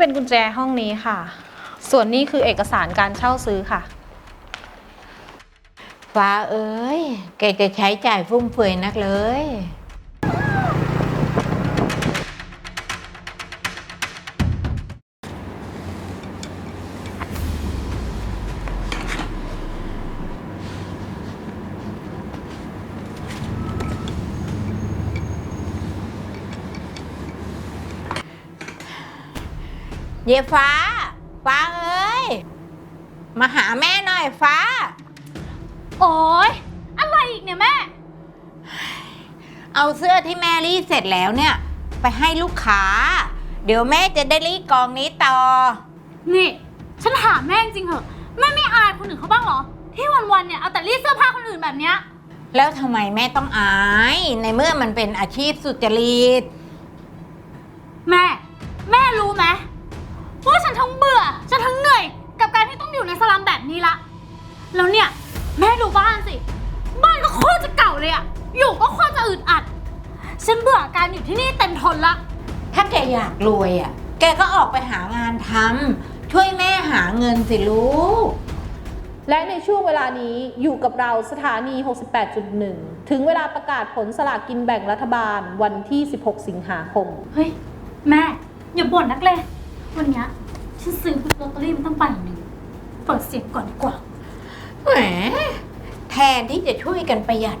เป็นกุญแจห้องนี้ค่ะ ส่วนนี้คือเอกสารการเช่าซื้อค่ะ ฟ้าเอ้ย แกจะใช้จ่ายฟุ่มเฟือยนักเลย เยฟ้า ฟ้าเอ้ย มาหาแม่หน่อยฟ้า โอ๊ย อะไรอีกเนี่ยแม่ เอาเสื้อที่แม่รีดเสร็จแล้วเนี่ย ไปให้ลูกค้า เดี๋ยวแม่จะได้รีดกองนี้ต่อ นี่ ฉันถามแม่จริงๆเหอะ แม่ไม่อายคนอื่นเขาบ้างเหรอ ที่วันๆเนี่ยเอาแต่รีดเสื้อผ้าคนอื่นแบบเนี้ย แล้วทำไมแม่ต้องอาย ในเมื่อมันเป็นอาชีพสุจริต แม่ แม่รู้ไหม ว่าฉันทั้งเบื่อ ฉันทั้งเหนื่อย กับการที่ต้องอยู่ในสลัมแบบนี้ละ แล้วเนี่ย แม่ดูบ้านสิ บ้านก็โคตรจะเก่าเลยอะอยู่ก็โคตรจะอึดอัด ฉันเบื่อการอยู่ที่นี่เต็มทนละ ถ้าแกอยากรวยอะ แกก็ออกไปหางานทำช่วยแม่หาเงินสิลูก และในช่วงเวลานี้อยู่กับเราสถานี 68.1 ถึงเวลาประกาศผลสลากกินแบ่งรัฐบาลวันที่ 16 สิงหาคม เฮ้ย แม่ อย่าบ่นนักเลย วันเนี้ยฉันซื้อลอตเตอรี่มาตั้งใบหนึ่งเปิดเสียงก่อนดีกว่า แหม แทนที่จะช่วยกันประหยัด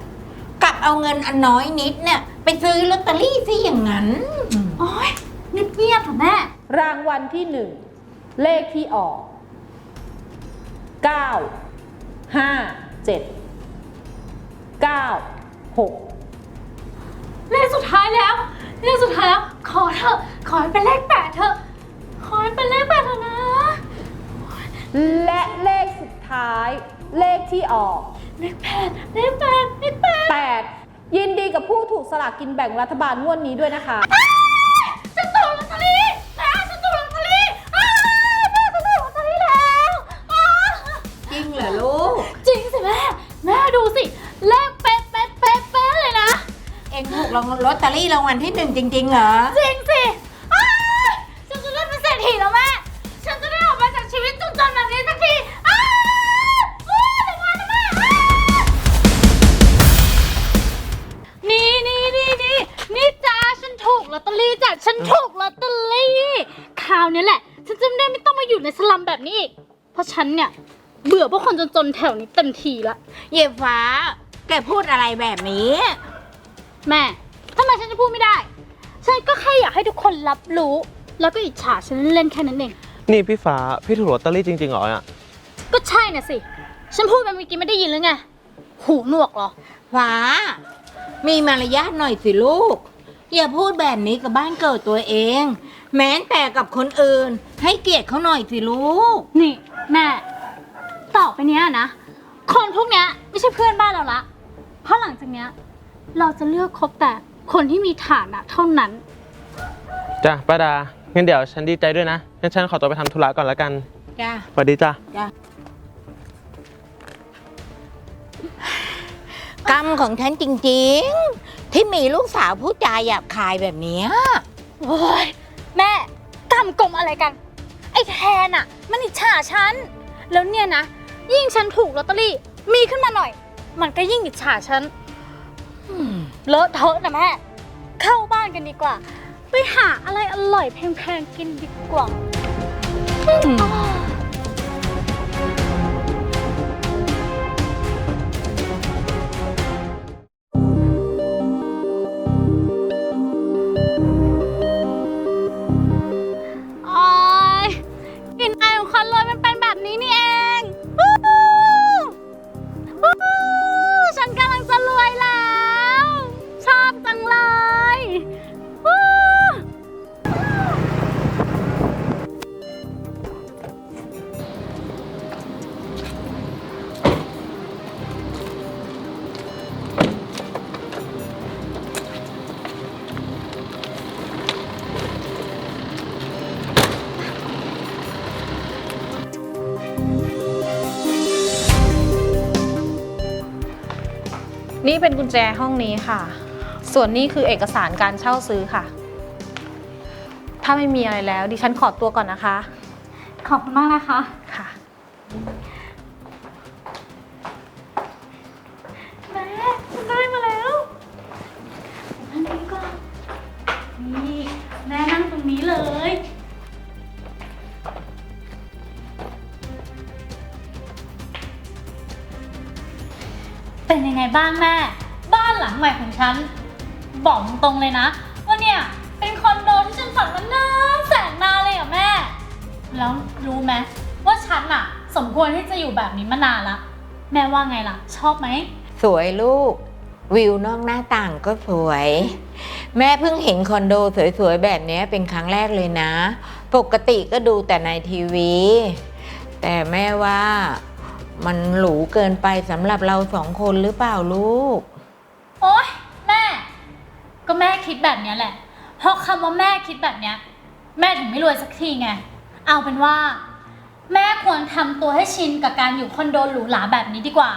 กลับเอาเงินอันน้อยนิดเนี่ย ไปซื้อลอตเตอรี่ซะอย่างนั้น โอ๊ยเงียบๆเถอะแม่ รางวัลที่1เลขที่ออก 9 5 7 9 6 เลขสุดท้ายแล้ว เลขสุดท้ายแล้ว ขอเถอะ ขอให้เป็นเลขแปดเถอะ ขอให้เป็นเลขแปดเถอะนะ และเลขสุดท้าย เลขที่ออก เลขแปดเลขแปดเลขแปด8 ยินดีกับผู้ถูกสลากกินแบ่งรัฐบาลงวดนี้ด้วยนะคะ ฉันถูกลอตเตอรี่นะฉันถูกลอตเตอรี่อ้าวแม่ฉันถูกลอตเตอรี่แล้วอ้าวจริงเหรอลูก จริงสิแม่ แม่ดูสิ เลขเป๊ะเป๊ะเป๊ะเป๊ะเลยนะ เอ็งถูกรางลอตเตอรี่รางวัลที่หนึ่งจริงๆเหรอ จริ ฉันเนี่ย เบื่อพวกคนจนๆแถวนี้เต็มทีละ เย่ฟ้า แกพูดอะไรแบบนี้ แม่ทำไมฉันจะพูดไม่ได้ ฉันก็แค่อยากให้ทุกคนรับรู้ แล้วก็อิจฉาฉันเล่นๆแค่นั้นเอง นี่พี่ฟ้า พี่ถูกลอตเตอรี่จริงๆเหรอเนี่ยก็ใช่น่ะสิ ฉันพูดไปเมื่อกี้ไม่ได้ยินหรือไง หูหนวกเหรอ ฟ้า มีมารยาทหน่อยสิลูก อย่าพูดแบบนี้กับบ้านเกิดตัวเอง แม้แต่กับคนอื่น ให้เกียรติเขาหน่อยสิลูก นี่แม่ต่อไปเนี้ยนะ คนพวกเนี้ยไม่ใช่เพื่อนบ้านเราละ เพราะหลังจากเนี้ยเราจะเลือกคบแต่คนที่มีฐานะเท่านั้น จ้ะป้าดา งั้นเดี๋ยวฉันดีใจด้วยนะ งั้นฉันขอตัวไปทำธุระก่อนแล้วกันจ้า สวัสดีจ้ะจ้ากรรมของฉันจริงๆ ที่มีลูกสาวผู้จาหยาบคายแบบเนี้ยโอ้ยแม่กำกลมอะไรกัน ไอ้แทนอะมันอิจฉาฉัน แล้วเนี่ยนะ ยิ่งฉันถูกลอตเตอรี่มีขึ้นมาหน่อย มันก็ยิ่งอิจฉาฉันอืมเลอะเทอะนะแม่ เข้าบ้านกันดีกว่า ไปหาอะไรอร่อยแพงๆกินดีกว่า อืมโนี่เป็นกุญแจห้องนี้ค่ะ ส่วนนี้คือเอกสารการเช่าซื้อค่ะ ถ้าไม่มีอะไรแล้ว ดิฉันขอตัวก่อนนะคะ ขอบคุณมากนะคะ บ้างแม่ บ้านหลังใหม่ของฉัน บอกตรงเลยนะ ว่าเนี่ยเป็นคอนโดที่ฉันฝันมานานแสนนานเลยอะแม่ แล้วรู้ไหมว่าฉันอะสมควรที่จะอยู่แบบนี้มานานละ แม่ว่าไงล่ะ ชอบไหม สวยลูก วิวนอกหน้าต่างก็สวย แม่เพิ่งเห็นคอนโดสวยๆแบบนี้เป็นครั้งแรกเลยนะ ปกติก็ดูแต่ในทีวี แต่แม่ว่า มันหรูเกินไปสำหรับเราสองคนหรือเปล่าลูก โอ๊ยแม่ ก็แม่คิดแบบเนี้ยแหละ เพราะคำว่าแม่คิดแบบเนี้ย แม่ถึงไม่รวยสักทีไง เอาเป็นว่า แม่ควรทำตัวให้ชินกับการอยู่คอนโดหรูหราแบบนี้ดีกว่า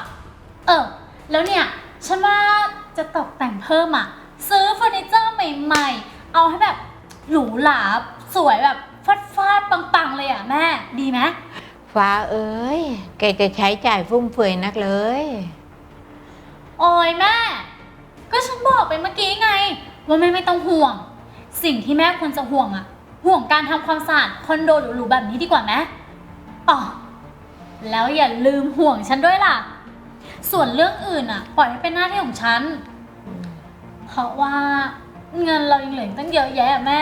เออ แล้วเนี่ย ฉันว่าจะตกแต่งเพิ่มอะ ซื้อเฟอร์นิเจอร์ใหม่ ๆ เอาให้แบบหรูหราสวยแบบฟาดฟาดๆปังๆเลยอะแม่ ดีไหม ฟ้าเอ้ย แกจะใช้จ่ายฟุ่มเฟือยนักเลย โอ้ยแม่ ก็ฉันบอกไปเมื่อกี้ไง ว่าแม่ไม่ต้องห่วง สิ่งที่แม่ควรจะห่วงอะห่วงการทำความสะอาดคอนโดหรูๆแบบนี้ดีกว่าไหมอ๋อแล้วอย่าลืมห่วงฉันด้วยล่ะ ส่วนเรื่องอื่นอะปล่อยให้เป็นหน้าที่ของฉัน เพราะว่าเงินเรายังเหลืออกตั้งเยอะแยะอะแม่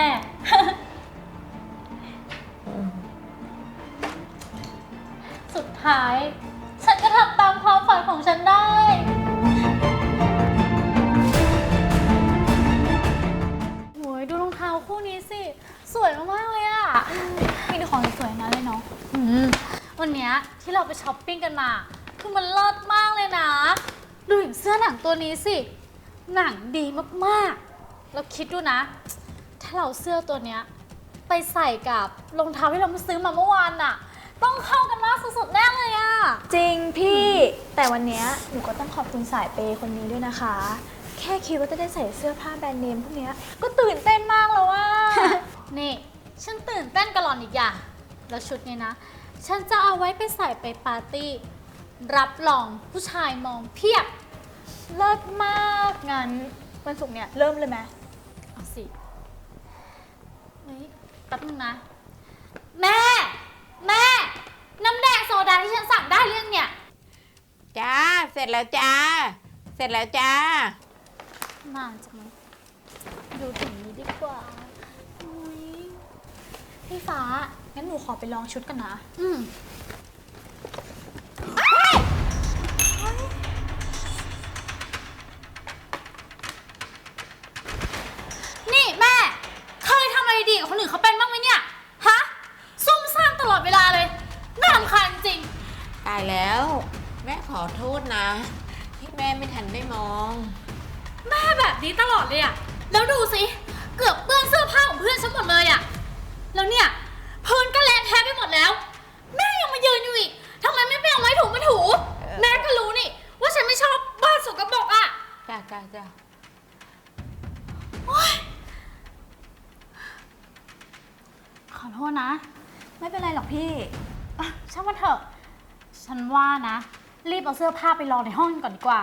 สุดท้าย ฉันก็ทำตามความฝันของฉันได้ โหยดูรองเท้าคู่นี้สิ สวยมากๆเลยอะมีแต่ของสวยๆนั้นเลยเนาะอืมวันเนี้ยที่เราไปช้อปปิ้งกันมา คือมันเลิศมากเลยนะ ดูอย่างเสื้อหนังตัวนี้สิ หนังดีมากๆแล้วคิดดูนะ ถ้าเราเสื้อตัวเนี้ย ไปใส่กับรองเท้าที่เรามาซื้อมาเมื่อวานอะ ต้องเข้ากันมากสุดๆแน่เลยอะจริงพี่ แต่วันเนี้ยหนูก็ต้องขอบคุณสายเปย์คนนี้ด้วยนะคะ แค่คิดว่าจะได้ใส่เสื้อผ้าแบรนด์เนมพวกเนี้ยก็ตื่นเต้นมากแล้วว่า นี่ฉันตื่นเต้นกับหล่อนอีกอย่าง แล้วชุดนี้นะ ฉันจะเอาไว้ไปใส่ไปปาร์ตี้ รับรองผู้ชายมองเพียบ เลิศมากงั้นวันศุกร์เนี่ยเริ่มเลยไหมเอาสิ เฮ้ยแป๊บนึงนะ แม่แม่ น้ำแดงโซดาที่ฉันสั่งได้เรื่องเนี่ย จ้า เสร็จแล้วจ้า เสร็จแล้วจ้า นานจังเลยดูถึงนี้ดีกว่าอุ๊ยพี่ฟ้า งั้นหนูขอไปลองชุดกันนะ อืมนี่ นะที่แม่ไม่ทันได้มอง แม่แบบนี้ตลอดเลยอะแล้วดูสิ เกือบเปื้อนเสื้อผ้าของเพื่อนฉันหมดเลยอะแล้วเนี่ยพื้นก็เละแทะไปหมดแล้ว แม่ยังมายืนอยู่อีกทำไมไม่ไปเอาไม้ถูมาถูเออแม่ก็รู้นี่ ว่าฉันไม่ชอบบ้านสกปรกอะจ้าจ้าจ้าขอโทษนะ ไม่เป็นไรหรอกพี่อะช่างมันเถอะ ฉันว่านะ รีบเอาเสื้อผ้าไปรอในห้องก่อนดีกว่า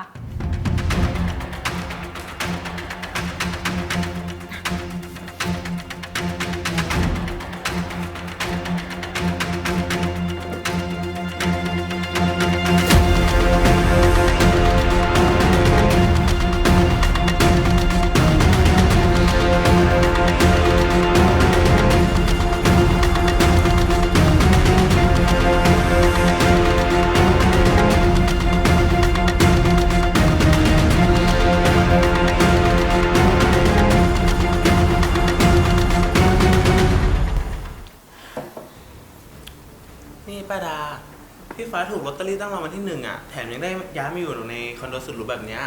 ตเตอรี่ตั้งรางวัลที่หนึ่งอะ แถมยังได้ย้ายมาอยู่ในคอนโดสุดหรูแบบเนี้ย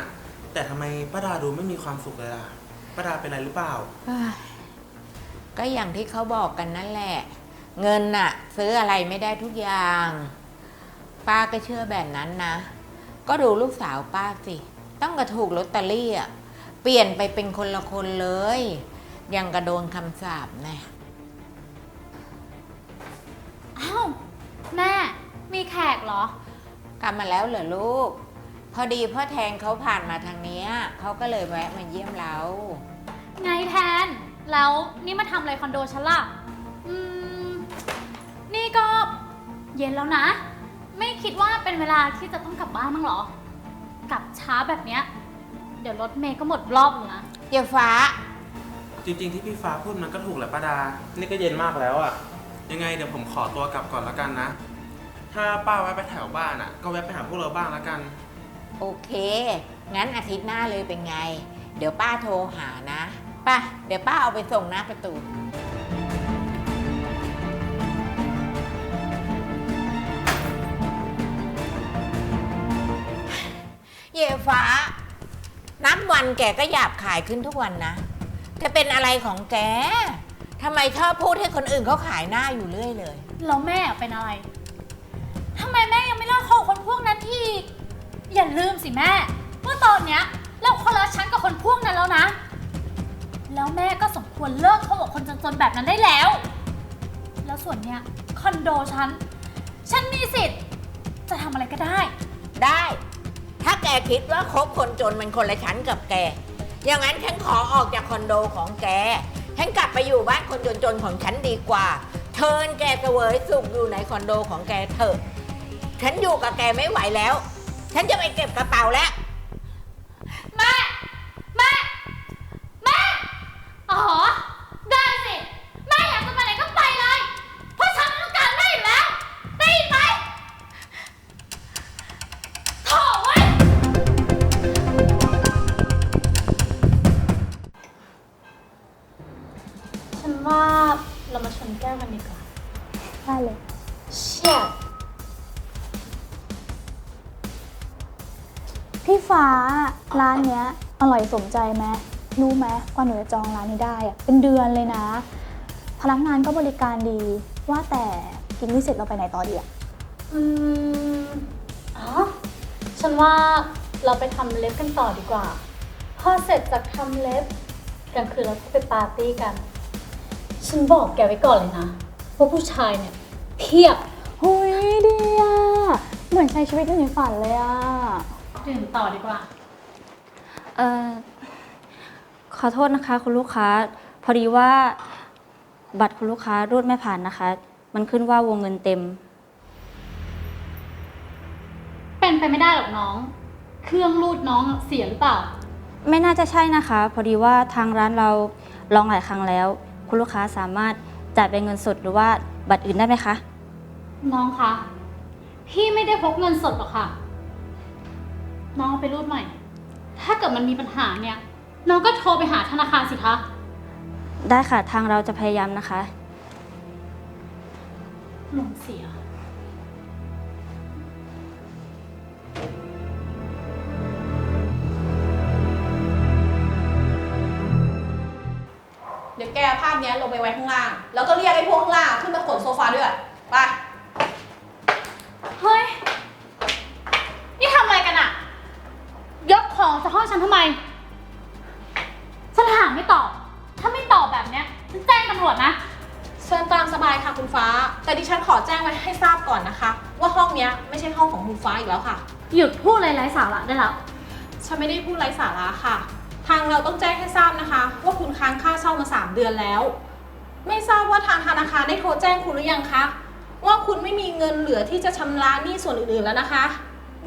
แต่ทำไมป้าดาดูไม่มีความสุขเลยล่ะป้าดาเป็นอะไรหรือเปล่าก็อย่างที่เขาบอกกันนั่นแหละ เงินน่ะ ซื้ออะไรไม่ได้ทุกอย่าง ป้าก็เชื่อแบบนั้นนะ ก็ดูลูกสาวป้าสิต้องกระถูกลอตเตอรี่อะเปลี่ยนไปเป็นคนละคนเลย ยังกระโดนคำสาปนะอ้าวแม่ มีแขกเหรอ กลับมาแล้วเหรอลูก พอดีพ่อแทงเขาผ่านมาทางเนี้ยเขาก็เลยแวะมาเยี่ยมเรา ไงแทน แล้วนี่มาทำอะไรคอนโดฉันล่ะ อืม นี่ก็เย็นแล้วนะ ไม่คิดว่าเป็นเวลาที่จะต้องกลับบ้านมั้างเหรอ กลับช้าแบบเนี้ย เดี๋ยวรถเมย์ก็หมดรอบแล้วนะเยาฟ้า จริงๆที่พี่ฟ้าพูดมันก็ถูกแหละป้าดา นี่ก็เย็นมากแล้วอะยังไงเดี๋ยวผมขอตัวกลับก่อนแล้วกันนะ ถ้าป้าแวะไปแถวบ้านอะก็แวะไปหาพวกเราบ้างแล้วกัน โอเค งั้นอาทิตย์หน้าเลยเป็นไง เดี๋ยวป้าโทรหานะไป่ะเดี๋ยวป้าเอาไปส่งหน้าประตู เย่ฟ้า นับวันแกก็หยาบขายขึ้นทุกวันนะ จะเป็นอะไรของแกทำไมชอบพูดให้คนอื่นเขาขายหน้าอยู่เรื่อยเลย แล้วแม่เป็นอะไร ทำไมแม่ยังไม่เลิกคบคนพวกนั้นอีก อย่าลืมสิแม่ว่าตอนเนี้ยเราคนละชั้นกับคนพวกนั้นแล้วนะ แล้วแม่ก็สมควรเลิกคบกับคนจนๆแบบนั้นได้แล้ว แล้วส่วนเนี้ยคอนโดฉัน ฉันมีสิทธิ์ จะทำอะไรก็ได้ ได้ ถ้าแกคิดว่าคบคนจนมันคนละชั้นกับแก อย่างนั้นฉันขอออกจากคอนโดของแก ฉันกลับไปอยู่บ้านคนจนๆของฉันดีกว่าเชิญแกเสวยสุขอยู่ในคอนโดของแกเถอะ ฉันอยู่กับแกไม่ไหวแล้ว ฉันจะไปเก็บกระเป๋าแล้ว สมใจไหมรู้ไหมกว่าหนูจะจองร้านนี้ได้อะเป็นเดือนเลยนะ พนักงานก็บริการดี ว่าแต่กินนี่เสร็จเราไปไหนต่อดีอะอืมอ๋อฉันว่าเราไปทำเล็บกันต่อดีกว่า พอเสร็จจากทำเล็บกลางคืนเราก็ไปปาร์ตี้กัน ฉันบอกแกไว้ก่อนเลยนะว่าผู้ชายเนี่ยเพียบหุยดีอะเหมือนใช้ชีวิตอยู่ในฝันเลยอะดื่มต่อดีกว่า เอ่อขอโทษนะคะ คุณลูกค้า พอดีว่าบัตรคุณลูกค้ารูดไม่ผ่านนะคะ มันขึ้นว่าวงเงินเต็ม เป็นไปไม่ได้หรอกน้อง เครื่องรูดน้องเสียหรือเปล่า ไม่น่าจะใช่นะคะ พอดีว่าทางร้านเราลองหลายครั้งแล้ว คุณลูกค้าสามารถจ่ายเป็นเงินสดหรือว่าบัตรอื่นได้ไหมคะ น้องคะ พี่ไม่ได้พกเงินสดหรอกค่ะ น้องเอาไปรูดใหม่ ถ้าเกิดมันมีปัญหาเนี่ย น้องก็โทรไปหาธนาคารสิคะ ได้ค่ะทางเราจะพยายามนะคะลงเสีย เดี๋ยวแกเอาภาพเนี้ยลงไปไว้ข้างล่าง แล้วก็เรียกไอ้พวกข้างล่างขึ้นมาขนโซฟาด้วย ไป ค่ะคุณฟ้า แต่ดิฉันขอแจ้งไว้ให้ทราบก่อนนะคะ ว่าห้องเนี้ยไม่ใช่ห้องของคุณฟ้าอีกแล้วค่ะ หยุดพูดอะไรไร้สาระได้แล้ว ฉันไม่ได้พูดไร้สาระค่ะ ทางเราต้องแจ้งให้ทราบนะคะ ว่าคุณค้างค่าเช่ามา 3 เดือนแล้ว ไม่ทราบว่าทางธนาคารได้โทรแจ้งคุณหรือยังคะ ว่าคุณไม่มีเงินเหลือที่จะชำระหนี้ส่วนอื่นๆแล้วนะคะ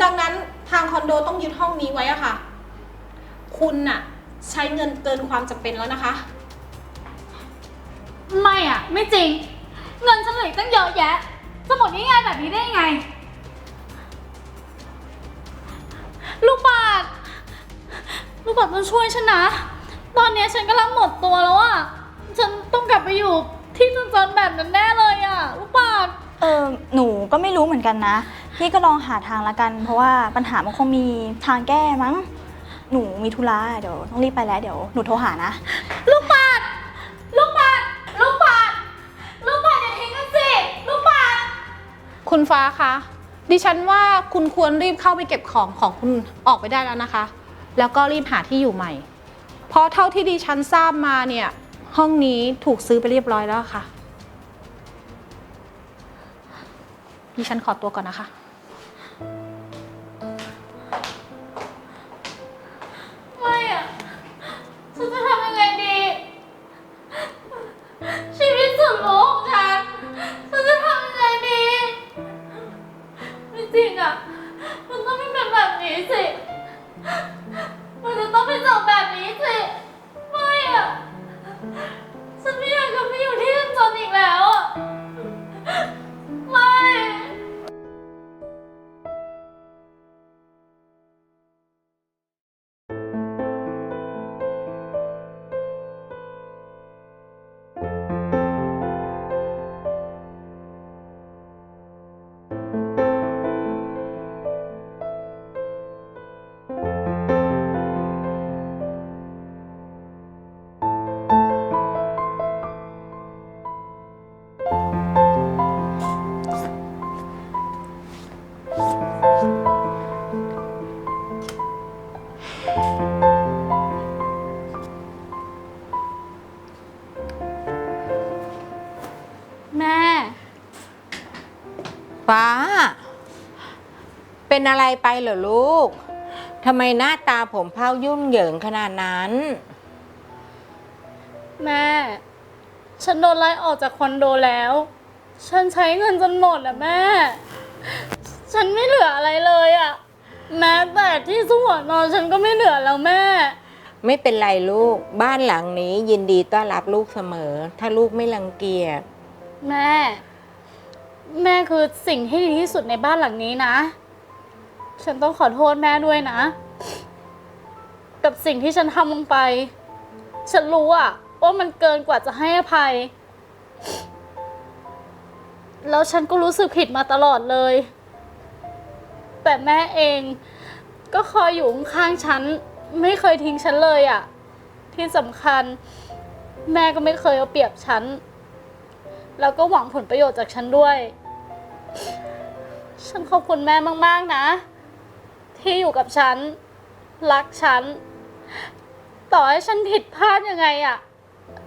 ดังนั้นทางคอนโดต้องยึดห้องนี้ไว้อะค่ะ คุณน่ะใช้เงินเกินความจำเป็นแล้วนะคะ ไม่อะไม่จริง เงินฉันเหลืออกตั้งเยอะแยะจะหมดง่ายๆแบบนี้ได้ยังไง ลูกบาทลูกบาทต้องช่วยฉันนะ ตอนนี้ฉันกำลังหมดตัวแล้วอะฉันต้องกลับไปอยู่ที่จนๆแบบนั้นแน่เลยอะลูกบาท เออหนูก็ไม่รู้เหมือนกันนะ พี่ก็ลองหาทางละกัน เพราะว่าปัญหามันคงมีทางแก้มั้ง หนูมีธุระเดี๋ยวต้องรีบไปแล้วเดี๋ยวหนูโทรหานะ ลู คุณฟ้าคะดิฉันว่าคุณควรรีบเข้าไปเก็บของของคุณออกไปได้แล้วนะคะ แล้วก็รีบหาที่อยู่ใหม่ เพราะเท่าที่ดิฉันทราบมาเนี่ย ห้องนี้ถูกซื้อไปเรียบร้อยแล้วค่ะ ดิฉันขอตัวก่อนนะคะ เป็นอะไรไปเหรอลูกทำไมหน้าตาผมเผายุ่งเหยิงขนาดนั้น แม่ ฉันโดนไล่ออกจากคอนโดแล้ว ฉันใช้เงินจนหมดอะแม่ ฉันไม่เหลืออะไรเลยอะแม้แต่ที่สวนนอนฉันก็ไม่เหลือแล้วแม่ ไม่เป็นไรลูก บ้านหลังนี้ยินดีต้อนรับลูกเสมอ ถ้าลูกไม่รังเกียจ แม่ แม่คือสิ่งที่ดีที่สุดในบ้านหลังนี้นะ ฉันต้องขอโทษแม่ด้วยนะ กับสิ่งที่ฉันทำลงไป ฉันรู้อะว่ามันเกินกว่าจะให้อภัย แล้วฉันก็รู้สึกผิดมาตลอดเลย แต่แม่เองก็คอยอยู่ข้างฉัน ไม่เคยทิ้งฉันเลยอะที่สำคัญ แม่ก็ไม่เคยเอาเปรียบฉัน แล้วก็หวังผลประโยชน์จากฉันด้วย ฉันขอบคุณแม่มาก ๆ นะ ที่อยู่กับฉัน รักฉัน ต่อให้ฉันผิดพลาดยังไงอะ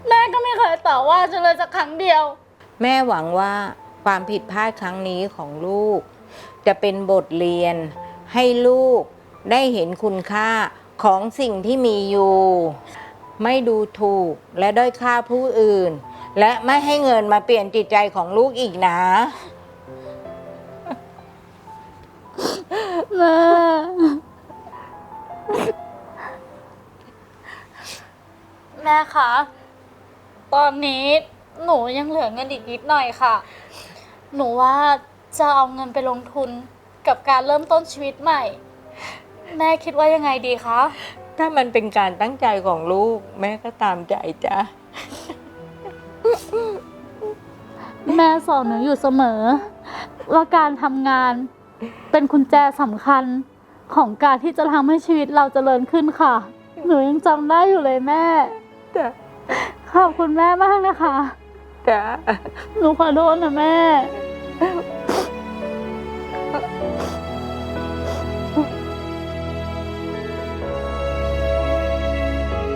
แม่ก็ไม่เคยต่อว่าฉันเลยสักครั้งเดียว แม่หวังว่าความผิดพลาดครั้งนี้ของลูก จะเป็นบทเรียนให้ลูกได้เห็นคุณค่าของสิ่งที่มีอยู่ ไม่ดูถูกและด้อยค่าผู้อื่น และไม่ให้เงินมาเปลี่ยนจิตใจของลูกอีกนะ แม่แม่คะ ตอนนี้หนูยังเหลือเงินอีกนิดหน่อยค่ะ หนูว่าจะเอาเงินไปลงทุนกับการเริ่มต้นชีวิตใหม่ แม่คิดว่ายังไงดีคะ ถ้ามันเป็นการตั้งใจของลูก แม่ก็ตามใจจ้ะ แม่สอนหนูอยู่เสมอ ว่าการทำงาน เป็นกุญแจสำคัญของการที่จะทำให้ชีวิตเราเจริญขึ้นค่ะ หนูยังจำได้อยู่เลยแม่ จ้ะขอบคุณแม่มากนะคะ จ้ะ หนูขอโทษนะแม่ ไ